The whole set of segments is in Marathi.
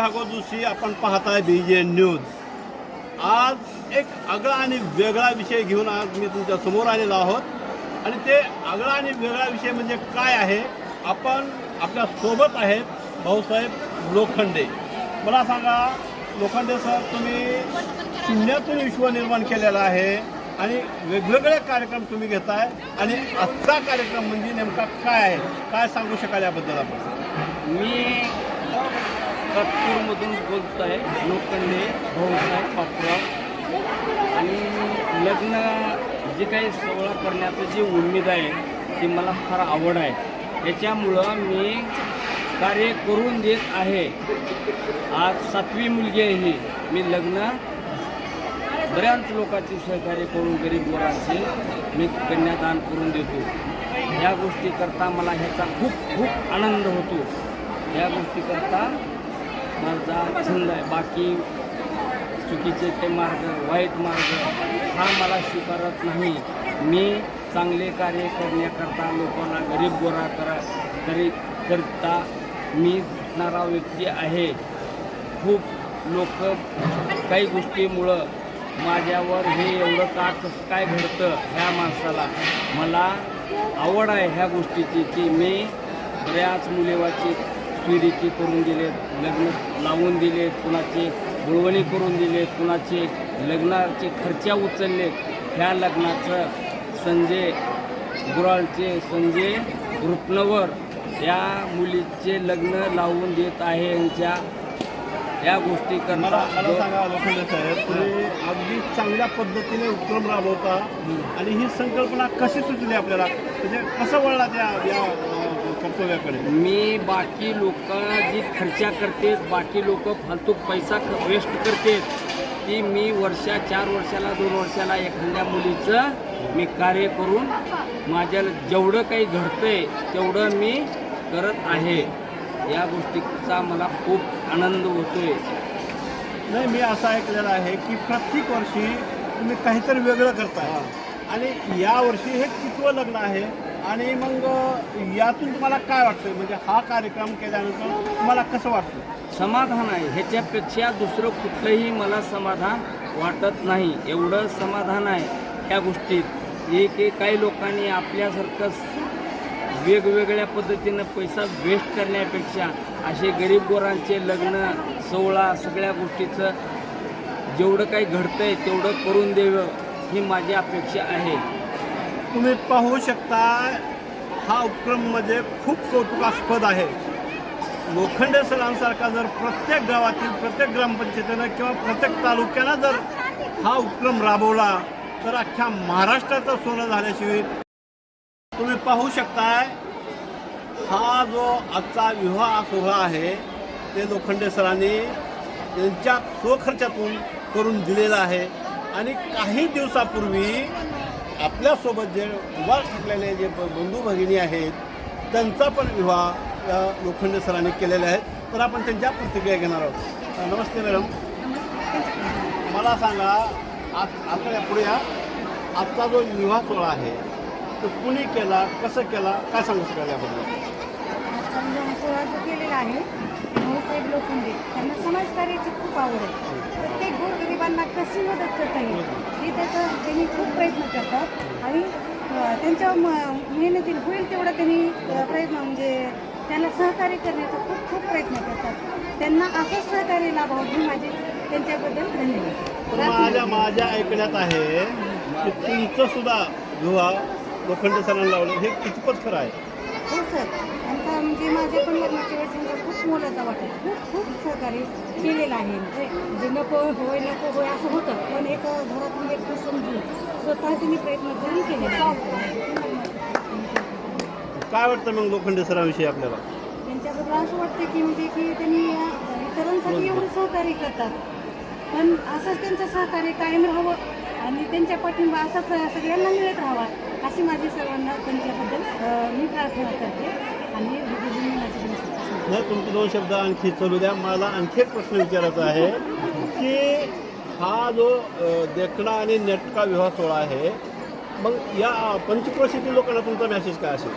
भागवत जोशी आपण पाहताय बी जे न्यूज आज एक आगळा आणि वेगळा विषय घेऊन आज मी तुमच्यासमोर आलेलो आहोत. आणि ते आगळा आणि वेगळा विषय म्हणजे काय आहे? आपण आपल्यासोबत आहेत भाऊसाहेब लोखंडे. मला सांगा लोखंडे सर तुम्ही शून्यातून विश्व निर्माण केलेलं आहे आणि वेगवेगळे कार्यक्रम तुम्ही घेताय आणि आजचा कार्यक्रम म्हणजे नेमका काय आहे? काय सांगू शकाल याबद्दल आपण? मी नागपूरमधून बोलत आहे. लोखंडे भाऊसाहेब पापराव आणि लग्न जे काही सोहळा करण्याचं जी उमेद आहे ती मला फार आवड आहे. याच्यामुळं मी कार्य करून देत आहे. आज सातवी मुलगी आहे ही. मी लग्न बऱ्याच लोकांचे सहकार्य करून गरीब लोकांचे मी कन्यादान करून देतो. ह्या गोष्टीकरता मला ह्याचा खूप खूप आनंद होतो. या गोष्टीकरता माझा छंद आहे. बाकी चुकीचे ते मार्ग वाईट मार्ग हा मला स्वीकारत नाही. मी चांगले कार्य करण्याकरता लोकांना गरीब गोरा करा करी करता मी झटणारा व्यक्ती आहे. खूप लोक काही गोष्टीमुळं माझ्यावर हे एवढं का कसं काय घडतं ह्या माणसाला मला आवड आहे ह्या गोष्टीची की मी बऱ्याच मुलेवाची सुरीची करून दिलेत लग्न लावून दिलेत कुणाचे बुळवणी करून दिलेत कुणाचे लग्नाचे खर्चा उचललेत. ह्या लग्नाचं संजय गुराळचे संजय रुपनवर या मुलीचे लग्न लावून देत आहे यांच्या या गोष्टी करता मला सांगा लोखंडे साहेब तुम्ही अगदी चांगल्या पद्धतीने उपक्रम राबवता आणि ही संकल्पना कशी सुचली आपल्याला? म्हणजे कसं वळला त्या या कर्तव्याकडे? मी बाकी लोक जी खर्चा करते बाकी लोक फालतू पैसा वेस्ट करते ती मी वर्षा चार वर्षाला दोन वर्षाला एखाद्या मुलीचं मी कार्य करून माझ्या जेवढं काही घडतंय तेवढं मी करत आहे. या गोष्टीचा मला खूप आनंद होतोय. नाही मी असं ऐकलेलं आहे की प्रत्येक वर्षी तुम्ही काहीतरी वेगळं करताय. आणि या वर्षी हे कितवं लग्न आहे? आणि मग यातून तुम्हाला काय वाटतं म्हणजे हा कार्यक्रम केल्यानंतर तुम्हाला कसं वाटतं समाधान आहे. ह्याच्यापेक्षा दुसरं कुठलंही मला समाधान वाटत नाही. एवढं समाधान आहे ह्या गोष्टीत. एक एक काही लोकांनी आपल्यासारखं वेगवेगळ्या पद्धतीनं पैसा वेस्ट करण्यापेक्षा असे गरीब गोरांचे लग्न सोहळा सगळ्या गोष्टीचं जेवढं काही घडतंय तेवढं करून द्यावं ही माझी अपेक्षा आहे. तुम्ही पाहू शकता हा उपक्रम म्हणजे खूप कौतुकास्पद आहे. लोखंडे सरांसारखा जर प्रत्येक गावातील प्रत्येक ग्रामपंचायतीनं किंवा प्रत्येक तालुक्यानं जर हा उपक्रम राबवला तर अख्ख्या महाराष्ट्राचं सोनं झाल्याशिवाय तुम्ही पाहू शकताय हा जो आजचा विवाह सोहळा आहे ते लोखंडे सरांनी त्यांच्या स्वखर्चातून करून दिलेला आहे. आणि काही दिवसापूर्वी आपल्यासोबत जे उभा ठाकलेले जे बंधू भगिनी आहेत त्यांचा पण विवाह या लोखंडे सरांनी केलेला आहे. तर आपण त्यांच्या प्रतिक्रिया घेणार आहोत. नमस्ते मॅडम. मला सांगा आज आता पुढे या. आजचा जो विवाह सोहळा आहे तो कुणी केला कसं केला काय सांगू शकाल याबद्दल? केलेला आहे भाऊसाहेब लोखंडे त्यांना समाजकार्याची खूप आवड आहे. प्रत्येक गोरगरिबांना कशी मदत करता येईल? हे त्याचं त्यांनी खूप प्रयत्न करतात. आणि त्यांच्या म- होईल तेवढं त्यांनी प्रयत्न म्हणजे त्यांना सहकार्य करण्याचा खूप खूप प्रयत्न करतात. त्यांना असंच सहकार्य लाभावं ही माझे त्यांच्याबद्दल तर माझ्या धन्यवाद माझ्या ऐकण्यात आहे की तुमचं सुद्धा लोखंडे सरांना लावलं हे कितपत खरं आहे? हो सर. त्यांचा म्हणजे माझ्या पण लग्नाच्या वेळेस त्यांचा खूप मोलाचा वाटा आहे. खूप खूप सहकार्य केलेलं आहे. म्हणजे नको होय नको होय असं होतं. पण एक घरातून व्यक्ती समजून स्वतः त्यांनी प्रयत्न करून आहे काय वाटतं मग लोखंडे सरांविषयी आपल्याला? त्यांच्याबद्दल असं वाटतं की म्हणजे की त्यांनी इतरांसाठी एवढं सहकार्य करतात. पण असंच त्यांचं सहकार्य कायम राहावं आणि त्यांच्या पाठिंबा असाच सगळ्यांना मिळत राहावा. अशी माझी सर्वांना त्यांच्याबद्दल मी प्रार्थना करते. आणि तुमचे दोन शब्द आणखी चालू द्या. मला आणखी एक प्रश्न विचारायचा आहे की हा जो देखणा आणि नेटका विवाह सोहळा आहे मग या पंचक्रोशीतील लोकांना तुमचा मेसेज काय असेल?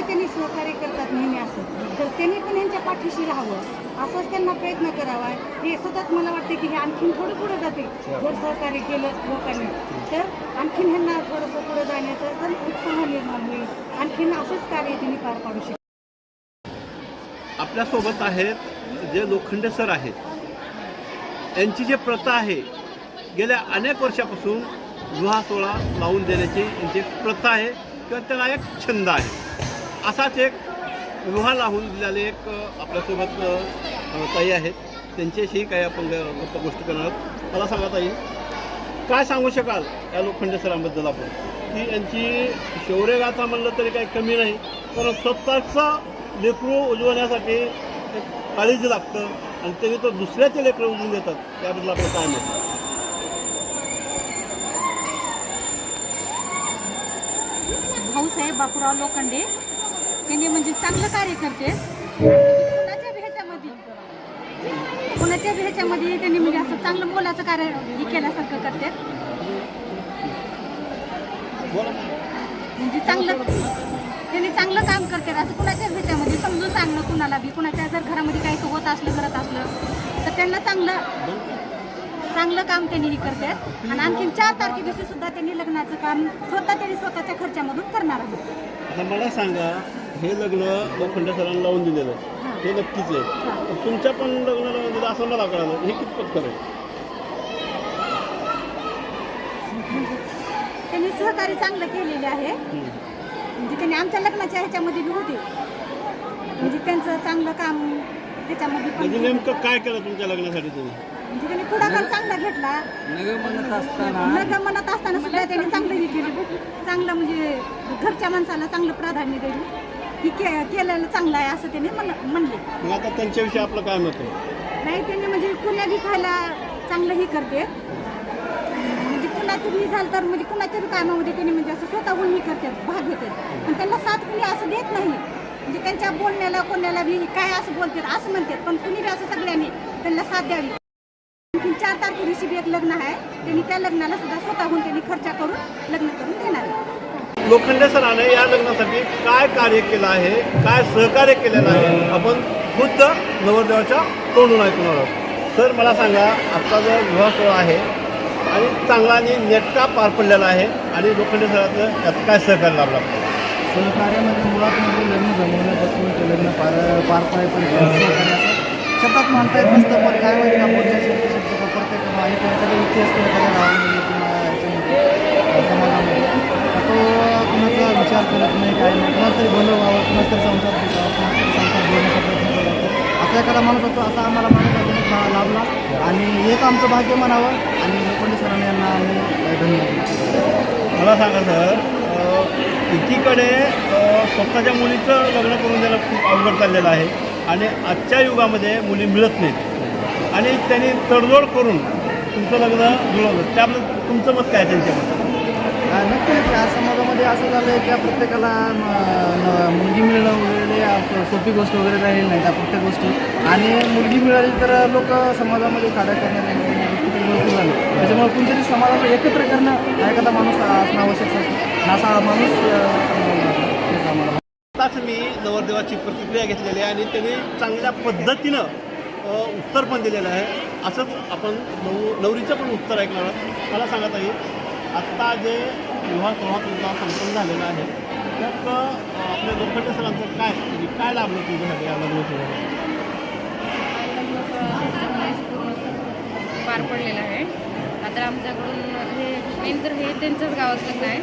म्हणजे त्यांनी सहकार्य करतात नेहमी असं. तर त्यांनी पण यांच्या पाठीशी राहावं. असंच त्यांना प्रयत्न करावा. हे सतत मला वाटते की हे आणखीन थोडं पुढे जाते जर सहकार्य केलं लोकांनी तर आणखीन ह्यांना थोडंसं पुढे जाण्याचा तर उत्साह निर्माण होईल. आणखीन असंच कार्य त्यांनी पार पाडू शकतो आपल्यासोबत आहेत जे लोखंडे सर आहेत. यांची जे प्रथा आहे गेल्या अनेक वर्षापासून विवाह सोहळा लावून देण्याची यांची प्रथा आहे किंवा त्याला एक छंद आहे. असाच एक विवाह लावून दिलेले एक आपल्यासोबत ताई आहेत. त्यांच्याशी काही आपण गप्प गोष्टी करणार आहोत. मला सांगा ताई काय सांगू शकाल या लोखंडे सरांबद्दल आपण? की यांची शौर्यगाथा म्हणलं तरी काही कमी नाही कारण स्वतःचं लेकरू उजवण्यासाठी एक काळीज लागतं आणि त्यांनी तर दुसऱ्याचे लेकरं उजवून देतात. त्याबद्दल आपलं काय म्हणतो भाऊसाहेब बापूराव लोखंडे. त्यांनी म्हणजे चांगलं कार्य करते. कुणाच्या ह्याच्यामध्ये कुणाच्या बी ह्याच्यामध्ये त्यांनी म्हणजे असं चांगलं मोलाचं कार्य हे केल्यासारखं करते. म्हणजे चांगलं त्यांनी चांगलं काम करते. असं कुणाच्या ह्याच्यामध्ये समजून सांगणं कुणाला बी. कुणाच्या जर घरामध्ये काही होत असलं करत असलं तर त्यांना चांगलं चांगलं काम त्यांनी हे करतात आणि आणखीन चार तारखेदिवशी सुद्धा त्यांनी लग्नाचं काम स्वतः त्यांनी स्वतःच्या खर्चामधून करणार आहे. मला सांगा हे लग्न लोखंडे सरांना लावून दिलेलं आहे. हे. नक्कीच आहे. तुमच्या पण लग्न लावून दिलं असं मला कळालं हे कितपत खरं आहे? त्यांनी सहकार्य चांगलं केलेले आहे. म्हणजे त्यांनी आमच्या लग्नाच्या ह्याच्यामध्ये बी होते. म्हणजे त्यांचं चांगलं काम त्याच्यामध्ये पण म्हणजे नेमकं काय केलं तुमच्या लग्नासाठी तुम्ही? म्हणजे त्यांनी पुढाकार चांगला घेतला. नग म्हणत असताना असताना सुद्धा त्यांनी चांगलं हे केलं. चांगलं म्हणजे घरच्या माणसाला चांगलं प्राधान्य दिलं. की के केलेलं चांगलं आहे असं त्यांनी म्हण म्हणले. मग आता त्यांच्याविषयी आपलं काय मत आहे? नाही त्यांनी म्हणजे कुण्या बी खायला चांगलं हे करते. म्हणजे कुणाचं बी झालं तर म्हणजे कुणाच्या कामामध्ये त्यांनी म्हणजे असं स्वतःहून हे करतात भाग घेतात पण त्यांना साथ कुणी असं देत नाही. म्हणजे त्यांच्या बोलण्याला कोणाला बी काय असं बोलतात असं म्हणतात पण कुणी बी असं सगळ्यांनी त्यांना साथ द्यावी. आणखी चार तारखे दिवशी बी एक लग्न आहे. त्यांनी त्या लग्नाला सुद्धा स्वतःहून त्यांनी खर्च करून लग्न करून देणार आहे. लोखंडे सराने या लग्नासाठी काय कार्य केलं आहे? काय सहकार्य केलेलं आहे? आपण खुद्द नवरदेवाच्या तोंडून ऐकून आहोत. सर मला सांगा आजचा जो विवाह सोहळा आहे आणि चांगला आणि नेटका पार पडलेला आहे आणि लोखंडे सराचं यात काय सहकार्य लाभला? सहकार्यामध्ये मुळात म्हणजे लग्न जमवण्यापासून ते लग्न पार पार सहकार्य असं शब्दात म्हणता येत नसतं पण काय माहिती पुढच्या शब्द शब्द प्रत्येक एक एखादा व्यक्ती असतो एखाद्या गावामध्ये किंवा याच्यामध्ये विचार करत नाही काय नाही. कुणाच तरी भलं व्हावं कुणाच तरी संसार तरी संसार बोलण्याचा प्रयत्न करत असा एखादा माणूस असतो असा आम्हाला माणूस अजून लाभला. आणि हेच आमचं भाग्य म्हणावं. आणि लोखंडे सरांनी यांना आम्ही धन्यवाद मला सांगा सर एकीकडे स्वतःच्या मुलीचं लग्न करून द्यायला खूप अवघड चाललेलं आहे. आणि आजच्या युगामध्ये मुली मिळत नाहीत. आणि त्यांनी तडजोड करून तुमचं लग्न जुळवलं. त्याबद्दल तुमचं मत काय त्यांच्याबद्दल? नक्कीच आज समाजामध्ये असं झालं आहे की प्रत्येकाला मुलगी मिळणं वगैरे सोपी गोष्ट वगैरे राहिली नाही त्या प्रत्येक गोष्टी. आणि मुलगी मिळाली तर लोक समाजामध्ये काढा करणार वगैरे त्याच्यामुळे कोणतरी समाजाला एकत्र करणं हा एखादा माणूस असणं आवश्यक असतं. असा माणूस आताच मी नवरदेवाची प्रतिक्रिया घेतलेली आहे आणि त्यांनी चांगल्या पद्धतीनं उत्तर पण दिलेलं आहे. असंच आपण नव नवरीचं पण उत्तर ऐकणार मला सांगत आहे आत्ता जे विवाह सोहळा तुमचा संपन्न झालेला आहे त्यात आपल्या लोखंडे सरांचं काय म्हणजे काय लाभलं तुझ्यासाठी या लग्न सोहळ्याला? पार पडलेलं आहे. आता आमच्याकडून हे मेन तर हे त्यांच्याच गावात लग्न आहे.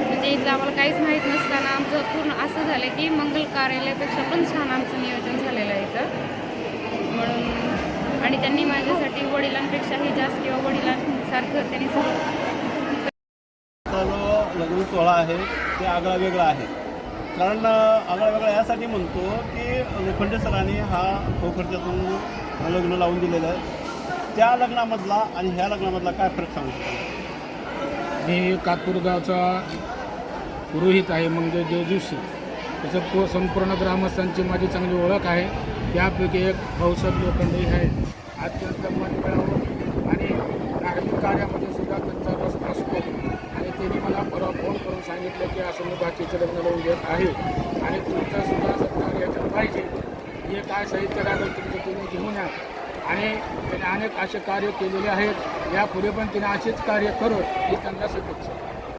म्हणजे इथलं आम्हाला काहीच माहीत नसताना आमचं पूर्ण असं झालं की मंगल कार्यालयापेक्षा पण छान आमचं नियोजन झालेलं आहे इथं. म्हणून आणि त्यांनी माझ्यासाठी वडिलांपेक्षाही जास्त किंवा वडिलांसारखं त्यांनी सगळं आता जो लग्न सोहळा आहे ते आगळा वेगळा आहे. कारण आगळा वेगळा यासाठी म्हणतो की लोखंडे सरांनी हा खर्चातून लग्न लावून दिलेलं आहे. त्या लग्नामधला आणि ह्या लग्नामधला काय फरक सांगू शकतो? मी कातपूरगावचा पुरोहित आहे म्हणजे जोजोशी. त्याचं तो संपूर्ण ग्रामस्थांची माझी चांगली ओळख आहे. त्यापैकी एक भाऊसाहेब लोखंडे आहे अत्यंत मन मिळावं आणि धार्मिक कार्यामध्ये सुद्धा त्यांचा रस असतो आणि त्यांनी मला परवा फोन करून सांगितलं की असं मी बाकीचं लग्न लावून देत आहे. आणि तुमचा सुद्धा सरकार याच्यात पाहिजे. हे काय साहित्य लागेल तुमचं तुम्ही घेऊन या. आणि त्याने अनेक असे कार्य केलेले आहेत. यापुढे पण तिने असेच कार्य करत ही त्यांना शुभेच्छा